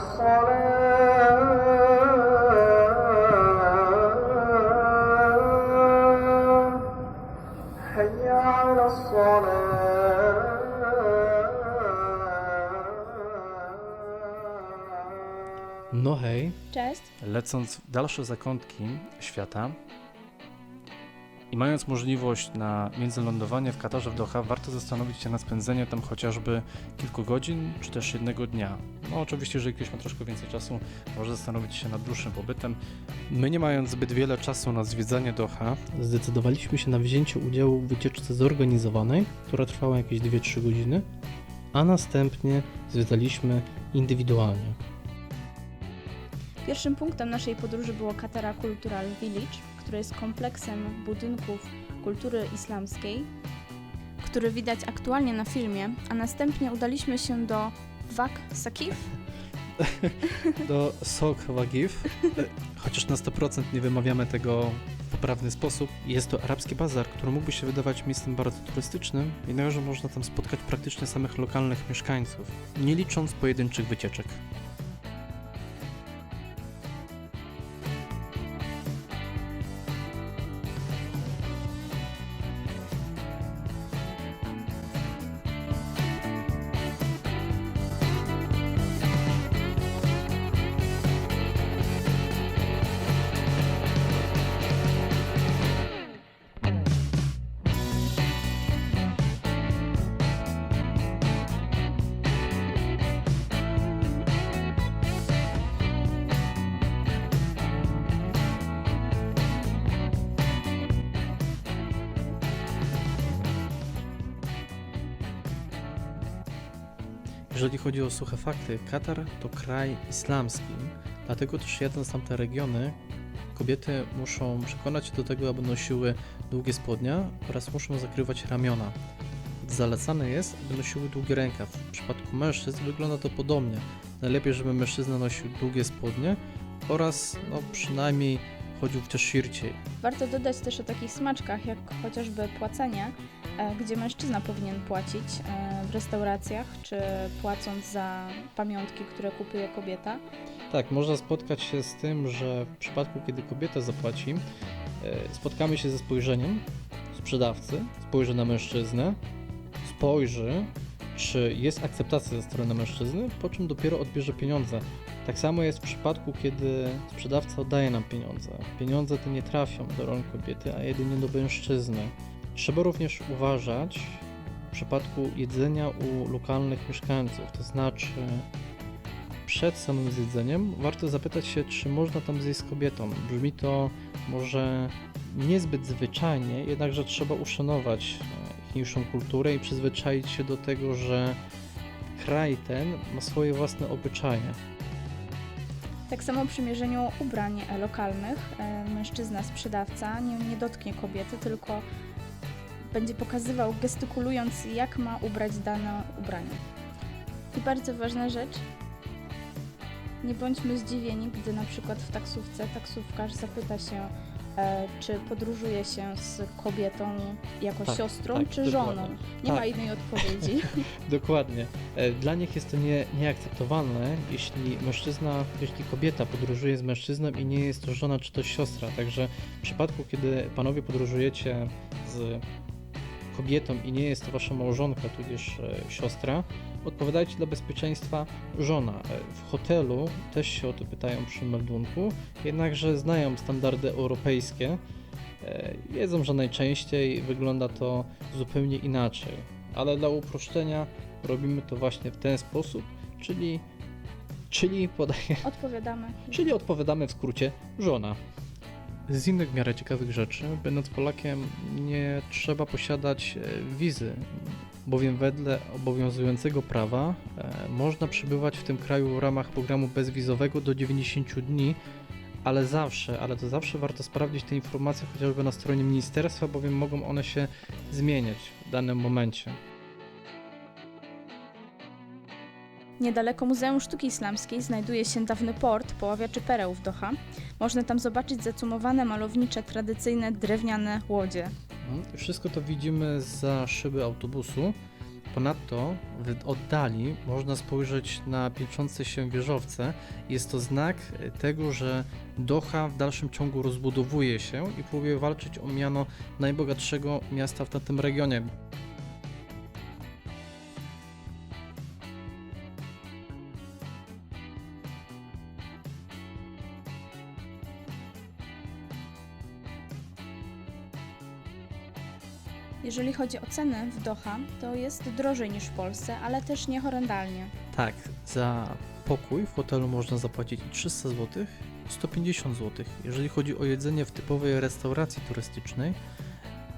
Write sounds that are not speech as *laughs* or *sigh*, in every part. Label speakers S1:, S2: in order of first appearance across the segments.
S1: الصلاة حي على الصلاة
S2: No hej,
S3: Cześć.
S2: lecąc w dalsze zakątki świata i mając możliwość na międzylądowanie w Katarze w Doha, warto zastanowić się nad spędzeniem tam chociażby kilku godzin, czy też jednego dnia. No oczywiście, jeżeli ktoś ma troszkę więcej czasu, może zastanowić się nad dłuższym pobytem. My nie mając zbyt wiele czasu na zwiedzanie Doha, zdecydowaliśmy się na wzięcie udziału w wycieczce zorganizowanej, która trwała jakieś 2-3 godziny, a następnie zwiedzaliśmy indywidualnie.
S3: Pierwszym punktem naszej podróży było Katara Cultural Village, który jest kompleksem budynków kultury islamskiej, który widać aktualnie na filmie, a następnie udaliśmy się do Wak Sakif, *laughs*
S2: do Sok Wagif, chociaż na 100% nie wymawiamy tego w poprawny sposób. Jest to arabski bazar, który mógłby się wydawać miejscem bardzo turystycznym, jednakże można tam spotkać praktycznie samych lokalnych mieszkańców, nie licząc pojedynczych wycieczek. Jeżeli chodzi o suche fakty, Katar to kraj islamski, dlatego też jadąc w tamte regiony, kobiety muszą przekonać się do tego, aby nosiły długie spodnia oraz muszą zakrywać ramiona. Zalecane jest, aby nosiły długi rękaw. W przypadku mężczyzn wygląda to podobnie. Najlepiej, żeby mężczyzna nosił długie spodnie oraz no, przynajmniej chodził w t-shircie.
S3: Warto dodać też o takich smaczkach, jak chociażby płacenie, e, gdzie mężczyzna powinien płacić e, w restauracjach, czy płacąc za pamiątki, które kupuje kobieta.
S2: Tak, można spotkać się z tym, że w przypadku, kiedy kobieta zapłaci, e, spotkamy się ze spojrzeniem sprzedawcy, spojrzy na mężczyznę, spojrzy, czy jest akceptacja ze strony mężczyzny, po czym dopiero odbierze pieniądze. Tak samo jest w przypadku, kiedy sprzedawca oddaje nam pieniądze. Pieniądze te nie trafią do rąk kobiety, a jedynie do mężczyzny. Trzeba również uważać w przypadku jedzenia u lokalnych mieszkańców, to znaczy przed samym zjedzeniem warto zapytać się, czy można tam zjeść z kobietą. Brzmi to może niezbyt zwyczajnie, jednakże trzeba uszanować ichniejszą kulturę i przyzwyczaić się do tego, że kraj ten ma swoje własne obyczaje.
S3: Tak samo przy mierzeniu ubrań lokalnych e, mężczyzna, sprzedawca nie, nie dotknie kobiety, tylko będzie pokazywał, gestykulując, jak ma ubrać dane ubranie. I bardzo ważna rzecz, nie bądźmy zdziwieni, gdy na przykład w taksówce taksówkarz zapyta się, czy podróżuje się z kobietą jako
S2: Tak,
S3: siostrą,
S2: tak,
S3: czy żoną. Nie
S2: Tak.
S3: ma innej odpowiedzi. *laughs* *laughs*
S2: Dokładnie. E, Dla nich jest to nie, nieakceptowalne, jeśli mężczyzna, jeśli kobieta podróżuje z mężczyzną i nie jest to żona czy to siostra. Także w przypadku, kiedy panowie podróżujecie z kobietą i nie jest to wasza małżonka, tudzież e, siostra, odpowiadajcie dla bezpieczeństwa żona. E, W hotelu też się o to pytają przy meldunku, jednakże znają standardy europejskie. E, Wiedzą, że najczęściej wygląda to zupełnie inaczej, ale dla uproszczenia robimy to właśnie w ten sposób, czyli, czyli, podaje,
S3: Odpowiadamy.
S2: czyli odpowiadamy w skrócie żona. Z innych w miarę ciekawych rzeczy, będąc Polakiem, nie trzeba posiadać e, wizy, bowiem wedle obowiązującego prawa e, można przebywać w tym kraju w ramach programu bezwizowego do 90 dni, ale zawsze, ale to zawsze warto sprawdzić te informacje chociażby na stronie ministerstwa, bowiem mogą one się zmieniać w danym momencie.
S3: Niedaleko Muzeum Sztuki Islamskiej znajduje się dawny port poławiaczy pereł w Doha. Można tam zobaczyć zacumowane malownicze, tradycyjne drewniane łodzie.
S2: Mhm. Wszystko to widzimy za szyby autobusu. Ponadto w oddali można spojrzeć na piętrzące się wieżowce. Jest to znak tego, że Doha w dalszym ciągu rozbudowuje się i próbuje walczyć o miano najbogatszego miasta w tym regionie.
S3: Jeżeli chodzi o ceny w Doha, to jest drożej niż w Polsce, ale też nie horrendalnie.
S2: Tak, za pokój w hotelu można zapłacić i 300 zł, i 150 zł. Jeżeli chodzi o jedzenie w typowej restauracji turystycznej,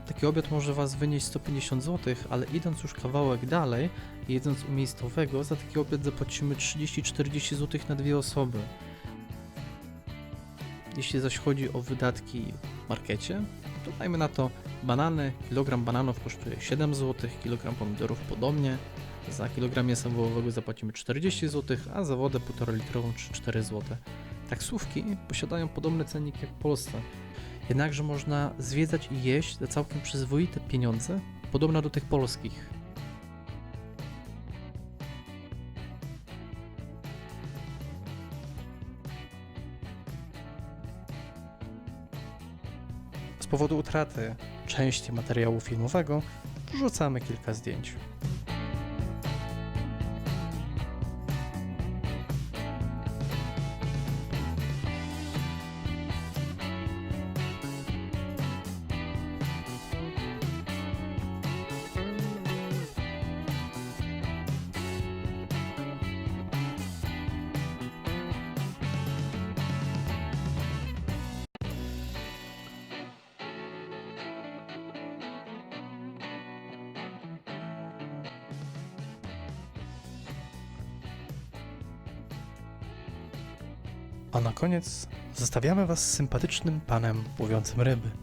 S2: taki obiad może Was wynieść 150 zł, ale idąc już kawałek dalej, jedząc u miejscowego, za taki obiad zapłacimy 30-40 zł na dwie osoby. Jeśli zaś chodzi o wydatki w markecie, to dajmy na to banany. Kilogram bananów kosztuje 7 zł, kilogram pomidorów podobnie. Za kilogram mięsa wołowego zapłacimy 40 zł, a za wodę 1,5 litrową 3-4 zł. Taksówki posiadają podobny cennik jak w Polsce. Jednakże można zwiedzać i jeść za całkiem przyzwoite pieniądze, podobne do tych polskich. Powodu utraty części materiału filmowego wrzucamy kilka zdjęć. A na koniec zostawiamy Was z sympatycznym panem łowiącym ryby.